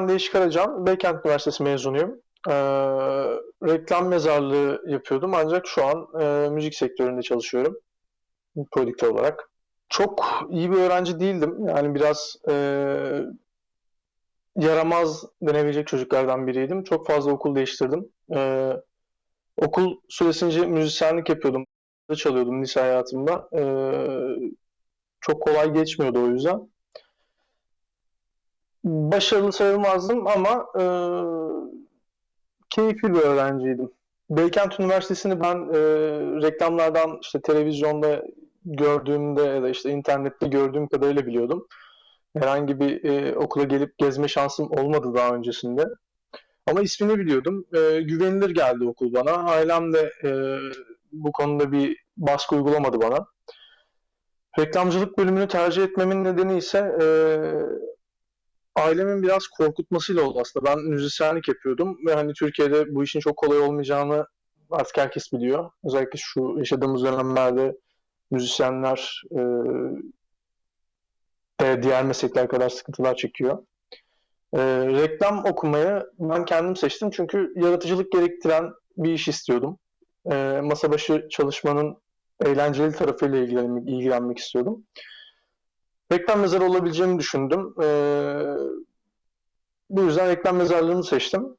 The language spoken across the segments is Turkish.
Ben Değişik Aracan. Beykent Üniversitesi mezunuyum. Ee, reklam mezarlığı yapıyordum ancak şu an e, müzik sektöründe çalışıyorum. Prodüktör olarak. Çok iyi bir öğrenci değildim. Yani biraz e, yaramaz denebilecek çocuklardan biriydim. Çok fazla okul değiştirdim. Ee, okul süresince müzisyenlik yapıyordum. Çalıyordum lise hayatımda. Ee, çok kolay geçmiyordu o yüzden başarılı sayılmazdım ama e, keyifli bir öğrenciydim. Beykent Üniversitesi'ni ben e, reklamlardan işte televizyonda gördüğümde ya da işte internette gördüğüm kadarıyla biliyordum. Herhangi bir e, okula gelip gezme şansım olmadı daha öncesinde. Ama ismini biliyordum. E, güvenilir geldi okul bana. Ailem de e, bu konuda bir baskı uygulamadı bana. Reklamcılık bölümünü tercih etmemin nedeni ise e, ailemin biraz korkutmasıyla oldu aslında. Ben müzisyenlik yapıyordum ve hani Türkiye'de bu işin çok kolay olmayacağını artık herkes biliyor. Özellikle şu yaşadığımız dönemlerde müzisyenler e, diğer meslekler kadar sıkıntılar çekiyor. E, reklam okumayı ben kendim seçtim çünkü yaratıcılık gerektiren bir iş istiyordum. E, masa başı çalışmanın eğlenceli tarafıyla ilgilenmek, ilgilenmek istiyordum reklam mezarı olabileceğini düşündüm. Ee, bu yüzden reklam mezarlığını seçtim.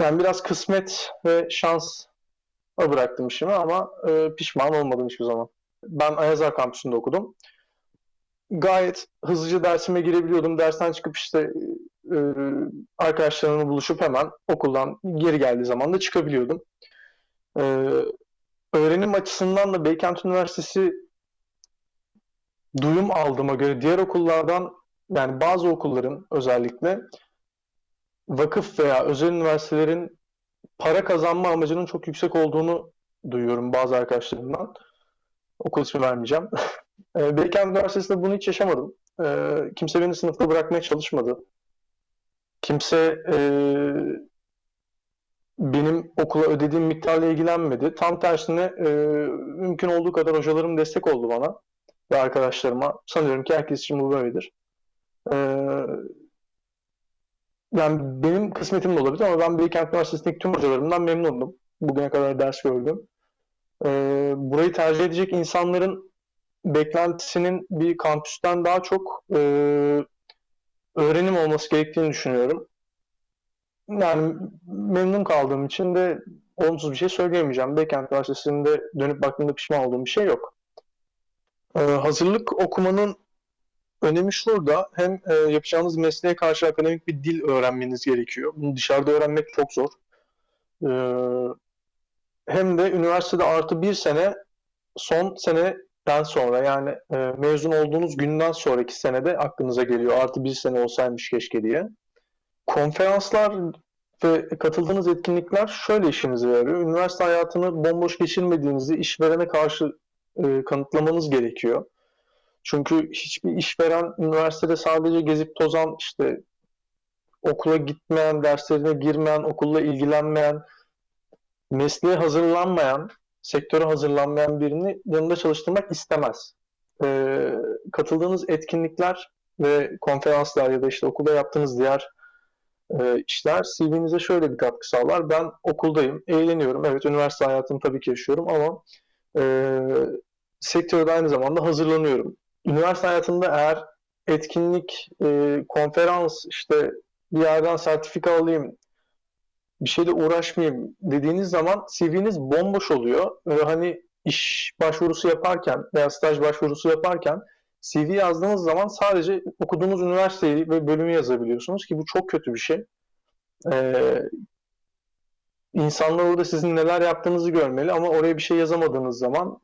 Yani biraz kısmet ve şans bıraktım işimi ama e, pişman olmadım hiçbir zaman. Ben Ayazar kampüsünde okudum. Gayet hızlıca dersime girebiliyordum. Dersten çıkıp işte e, arkadaşlarımla buluşup hemen okuldan geri geldiği zaman da çıkabiliyordum. E, öğrenim açısından da Beykent Üniversitesi duyum aldığıma göre diğer okullardan yani bazı okulların özellikle vakıf veya özel üniversitelerin para kazanma amacının çok yüksek olduğunu duyuyorum bazı arkadaşlarımdan. Okul ismi vermeyeceğim. E, Beykent Üniversitesi'nde bunu hiç yaşamadım. E, kimse beni sınıfta bırakmaya çalışmadı. Kimse e, benim okula ödediğim miktarla ilgilenmedi. Tam tersine e, mümkün olduğu kadar hocalarım destek oldu bana ve arkadaşlarıma. Sanıyorum ki herkes için bu böyledir. Ee, yani benim kısmetim de olabilir ama ben Beykent Üniversitesi'ndeki tüm hocalarımdan memnundum. Bugüne kadar ders gördüm. Ee, burayı tercih edecek insanların beklentisinin bir kampüsten daha çok e, öğrenim olması gerektiğini düşünüyorum. Yani memnun kaldığım için de olumsuz bir şey söyleyemeyeceğim. Beykent Üniversitesi'nde dönüp baktığımda pişman olduğum bir şey yok. Ee, hazırlık okumanın önemi şurada. Hem e, yapacağınız mesleğe karşı akademik bir dil öğrenmeniz gerekiyor. Bunu dışarıda öğrenmek çok zor. Ee, hem de üniversitede artı bir sene son seneden sonra yani e, mezun olduğunuz günden sonraki senede aklınıza geliyor. Artı bir sene olsaymış keşke diye. Konferanslar ve katıldığınız etkinlikler şöyle işinize yarıyor. Üniversite hayatını bomboş geçirmediğinizi işverene karşı e, kanıtlamanız gerekiyor. Çünkü hiçbir işveren üniversitede sadece gezip tozan işte okula gitmeyen, derslerine girmeyen, okulla ilgilenmeyen, mesleğe hazırlanmayan, sektöre hazırlanmayan birini yanında çalıştırmak istemez. Ee, katıldığınız etkinlikler ve konferanslar ya da işte okulda yaptığınız diğer e, işler CV'nize şöyle bir katkı sağlar. Ben okuldayım, eğleniyorum. Evet, üniversite hayatımı tabii ki yaşıyorum ama e, sektörde aynı zamanda hazırlanıyorum. Üniversite hayatında eğer etkinlik, e, konferans, işte bir yerden sertifika alayım, bir şeyle uğraşmayayım dediğiniz zaman CV'niz bomboş oluyor. Ve hani iş başvurusu yaparken veya staj başvurusu yaparken CV yazdığınız zaman sadece okuduğunuz üniversiteyi ve bölümü yazabiliyorsunuz ki bu çok kötü bir şey. Ee, insanlar orada sizin neler yaptığınızı görmeli ama oraya bir şey yazamadığınız zaman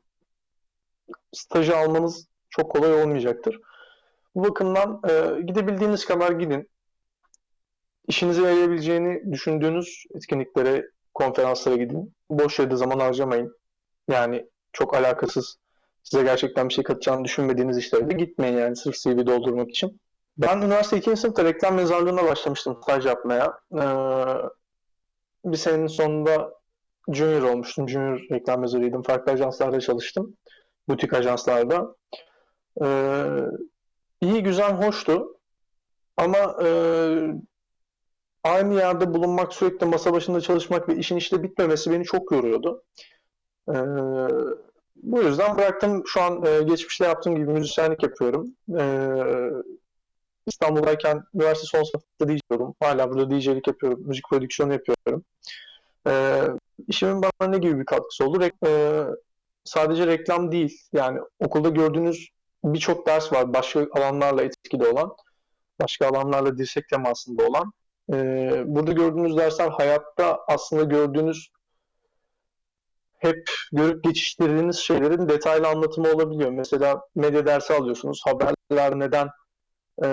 stajı almanız çok kolay olmayacaktır. Bu bakımdan e, gidebildiğiniz kadar gidin. İşinize yarayabileceğini düşündüğünüz etkinliklere, konferanslara gidin. Boş yerde zaman harcamayın. Yani çok alakasız, size gerçekten bir şey katacağını düşünmediğiniz işlere de gitmeyin yani sırf CV doldurmak için. Ben üniversite 2. sınıfta reklam mezarlığına başlamıştım staj yapmaya. Ee, bir senenin sonunda junior olmuştum. Junior reklam mezarıydım. Farklı ajanslarda çalıştım butik ajanslarda. Ee, iyi, güzel, hoştu. Ama e, aynı yerde bulunmak, sürekli masa başında çalışmak ve işin işte bitmemesi beni çok yoruyordu. Ee, bu yüzden bıraktım. Şu an e, geçmişte yaptığım gibi müzisyenlik yapıyorum. Ee, İstanbul'dayken üniversite son sınıfta DJ'yordum. Hala burada DJ'lik yapıyorum. Müzik prodüksiyonu yapıyorum. Ee, işimin bana ne gibi bir katkısı olur? E, sadece reklam değil. Yani okulda gördüğünüz birçok ders var. Başka alanlarla etkili olan. Başka alanlarla dirsek temasında olan. Ee, burada gördüğünüz dersler hayatta aslında gördüğünüz hep görüp geçiştirdiğiniz şeylerin detaylı anlatımı olabiliyor. Mesela medya dersi alıyorsunuz. Haberler neden e,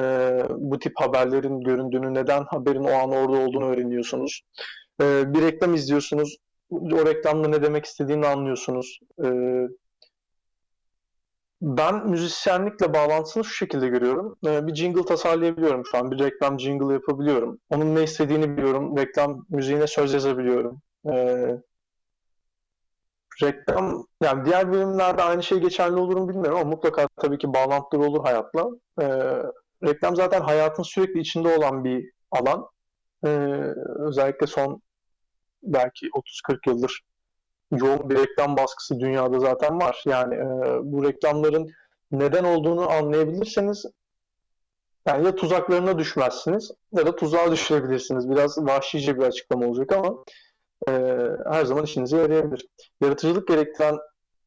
bu tip haberlerin göründüğünü, neden haberin o an orada olduğunu öğreniyorsunuz. E, bir reklam izliyorsunuz. O reklamda ne demek istediğini anlıyorsunuz. E, ben müzisyenlikle bağlantısını şu şekilde görüyorum. E, bir jingle tasarlayabiliyorum şu an. Bir reklam jingle yapabiliyorum. Onun ne istediğini biliyorum. Reklam müziğine söz yazabiliyorum. E, reklam yani diğer bölümlerde aynı şey geçerli olur mu bilmiyorum ama mutlaka tabii ki bağlantıları olur hayatla. Ee, reklam zaten hayatın sürekli içinde olan bir alan. Ee, özellikle son belki 30-40 yıldır yoğun bir reklam baskısı dünyada zaten var. Yani e, bu reklamların neden olduğunu anlayabilirseniz yani ya tuzaklarına düşmezsiniz ya da tuzağa düşürebilirsiniz. Biraz vahşice bir açıklama olacak ama e, her zaman işinize yarayabilir. Yaratıcılık gerektiren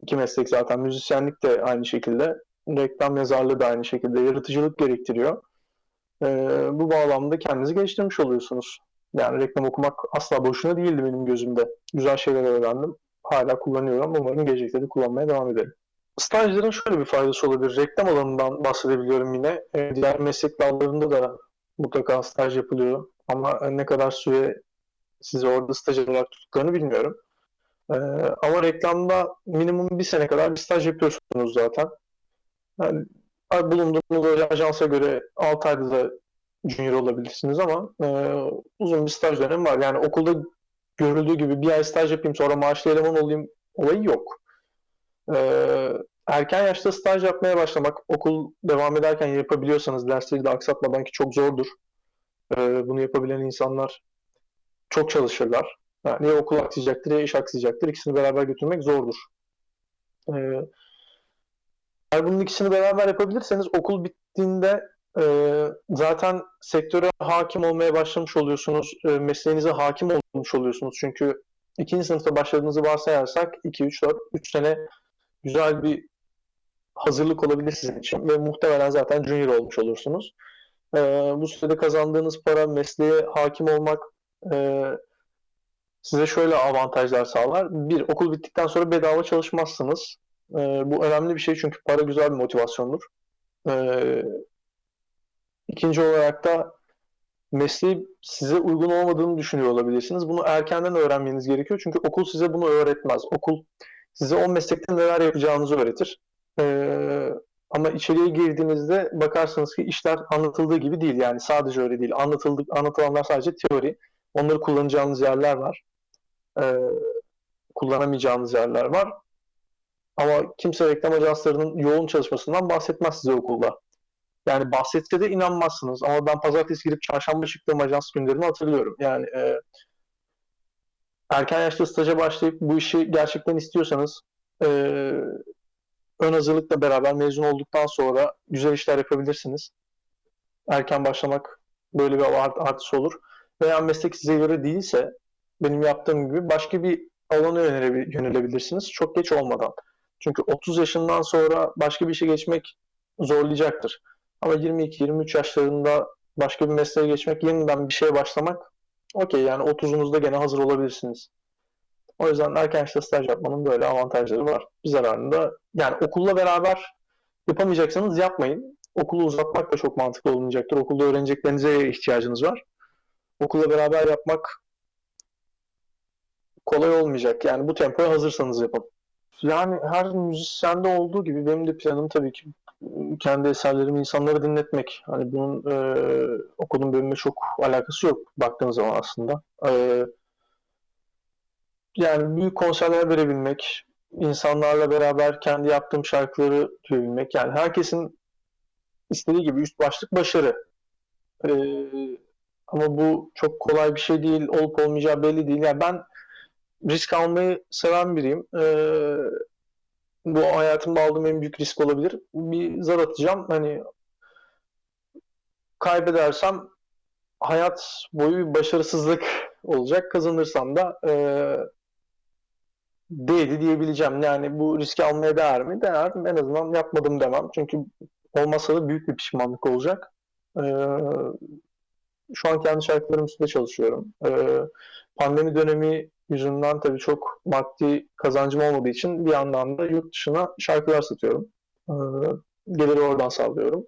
iki meslek zaten. Müzisyenlik de aynı şekilde. Reklam yazarlığı da aynı şekilde. Yaratıcılık gerektiriyor. E, bu bağlamda kendinizi geliştirmiş oluyorsunuz. Yani reklam okumak asla boşuna değildi benim gözümde. Güzel şeyler öğrendim. Hala kullanıyorum. Umarım gelecekte de kullanmaya devam ederim. Stajların şöyle bir faydası olabilir. Reklam alanından bahsedebiliyorum yine. E, diğer meslek dallarında da mutlaka staj yapılıyor. Ama ne kadar süre sizi orada staj olarak tuttuklarını bilmiyorum. Ee, ama reklamda minimum bir sene kadar bir staj yapıyorsunuz zaten. Yani bulunduğunuz ajansa göre 6 ayda da junior olabilirsiniz ama e, uzun bir staj dönemi var. Yani okulda görüldüğü gibi bir ay staj yapayım sonra maaşlı eleman olayım olayı yok. Ee, erken yaşta staj yapmaya başlamak, okul devam ederken yapabiliyorsanız dersleri de aksatmadan ki çok zordur. Ee, bunu yapabilen insanlar çok çalışırlar. Yani ya okul aksayacaktır ya iş aksayacaktır. İkisini beraber götürmek zordur. Ee, eğer bunun ikisini beraber yapabilirseniz okul bittiğinde e, zaten sektöre hakim olmaya başlamış oluyorsunuz. E, mesleğinize hakim olmuş oluyorsunuz. Çünkü ikinci sınıfta başladığınızı varsayarsak 2, 3, 4, 3 sene güzel bir hazırlık olabilir sizin için ve muhtemelen zaten junior olmuş olursunuz. E, bu sürede kazandığınız para, mesleğe hakim olmak, e, size şöyle avantajlar sağlar. Bir, okul bittikten sonra bedava çalışmazsınız. E, bu önemli bir şey çünkü para güzel bir motivasyondur. E, ikinci olarak da mesleği size uygun olmadığını düşünüyor olabilirsiniz. Bunu erkenden öğrenmeniz gerekiyor. Çünkü okul size bunu öğretmez. Okul size o meslekte neler yapacağınızı öğretir. Ee, ama içeriye girdiğinizde bakarsınız ki işler anlatıldığı gibi değil. Yani sadece öyle değil. Anlatıldık, anlatılanlar sadece teori. Onları kullanacağınız yerler var. Ee, kullanamayacağınız yerler var. Ama kimse reklam ajanslarının yoğun çalışmasından bahsetmez size okulda. Yani bahsetse de inanmazsınız. Ama ben pazartesi girip çarşamba çıktığım ajans günlerini hatırlıyorum. Yani e, erken yaşta staja başlayıp bu işi gerçekten istiyorsanız e, ön hazırlıkla beraber mezun olduktan sonra güzel işler yapabilirsiniz. Erken başlamak böyle bir art artısı olur. Veya meslek size göre değilse benim yaptığım gibi başka bir alana yönelebilirsiniz çok geç olmadan. Çünkü 30 yaşından sonra başka bir işe geçmek zorlayacaktır. Ama 22-23 yaşlarında başka bir mesleğe geçmek, yeniden bir şeye başlamak okey yani 30'unuzda gene hazır olabilirsiniz. O yüzden erken yaşta staj yapmanın böyle avantajları var. Bir zararında yani okulla beraber yapamayacaksanız yapmayın. Okulu uzatmak da çok mantıklı olmayacaktır. Okulda öğreneceklerinize ihtiyacınız var. Okulla beraber yapmak kolay olmayacak. Yani bu tempoya hazırsanız yapın. Yani her müzisyende olduğu gibi benim de planım tabii ki kendi eserlerimi insanlara dinletmek. Hani bunun e, okulun bölümüne çok alakası yok baktığınız zaman aslında. E, yani büyük konserler verebilmek, insanlarla beraber kendi yaptığım şarkıları duyabilmek. Yani herkesin istediği gibi üst başlık başarı. E, Ama bu çok kolay bir şey değil, olup olmayacağı belli değil. Yani ben risk almayı seven biriyim. Ee, bu hayatımda aldığım en büyük risk olabilir. Bir zar atacağım. Hani kaybedersem hayat boyu bir başarısızlık olacak. Kazanırsam da e, değdi diyebileceğim. Yani bu riski almaya değer mi? Değer. En azından yapmadım demem. Çünkü olmasa da büyük bir pişmanlık olacak. E, şu an kendi şarkılarım üstünde çalışıyorum. E, pandemi dönemi yüzünden tabii çok maddi kazancım olmadığı için bir yandan da yurt dışına şarkılar satıyorum. E, geliri oradan sağlıyorum.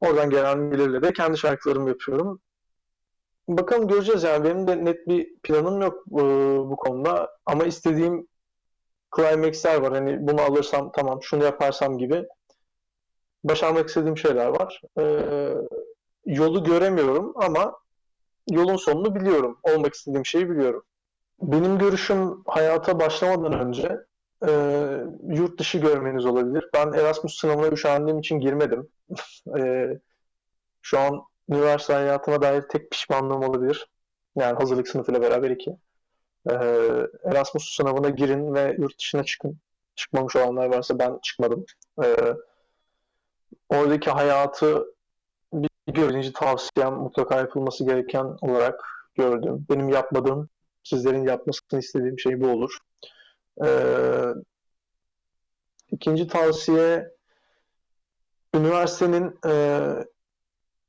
Oradan gelen gelirle de kendi şarkılarımı yapıyorum. Bakalım göreceğiz yani. Benim de net bir planım yok e, bu konuda. Ama istediğim climax'ler var. Hani bunu alırsam tamam şunu yaparsam gibi başarmak istediğim şeyler var. E, yolu göremiyorum ama yolun sonunu biliyorum. Olmak istediğim şeyi biliyorum. Benim görüşüm hayata başlamadan önce e, yurt dışı görmeniz olabilir. Ben Erasmus sınavına üşendiğim için girmedim. e, şu an üniversite hayatıma dair tek pişmanlığım olabilir. Yani hazırlık sınıfıyla beraber iki. E, Erasmus sınavına girin ve yurt dışına çıkın. Çıkmamış olanlar varsa ben çıkmadım. E, oradaki hayatı bir birinci tavsiyem mutlaka yapılması gereken olarak gördüm. Benim yapmadığım, sizlerin yapmasını istediğim şey bu olur. Ee, ikinci tavsiye üniversitenin e,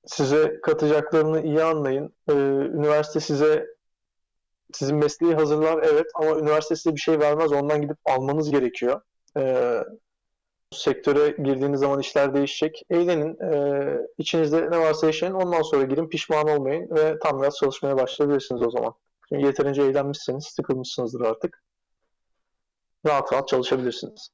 size katacaklarını iyi anlayın. Ee, üniversite size sizin mesleği hazırlar evet ama üniversite size bir şey vermez. Ondan gidip almanız gerekiyor. Ee, sektöre girdiğiniz zaman işler değişecek. Eğlenin. E, içinizde ne varsa yaşayın. Ondan sonra girin pişman olmayın ve tam gaz çalışmaya başlayabilirsiniz o zaman. Çünkü yeterince eğlenmişsiniz, sıkılmışsınızdır artık. Rahat rahat çalışabilirsiniz.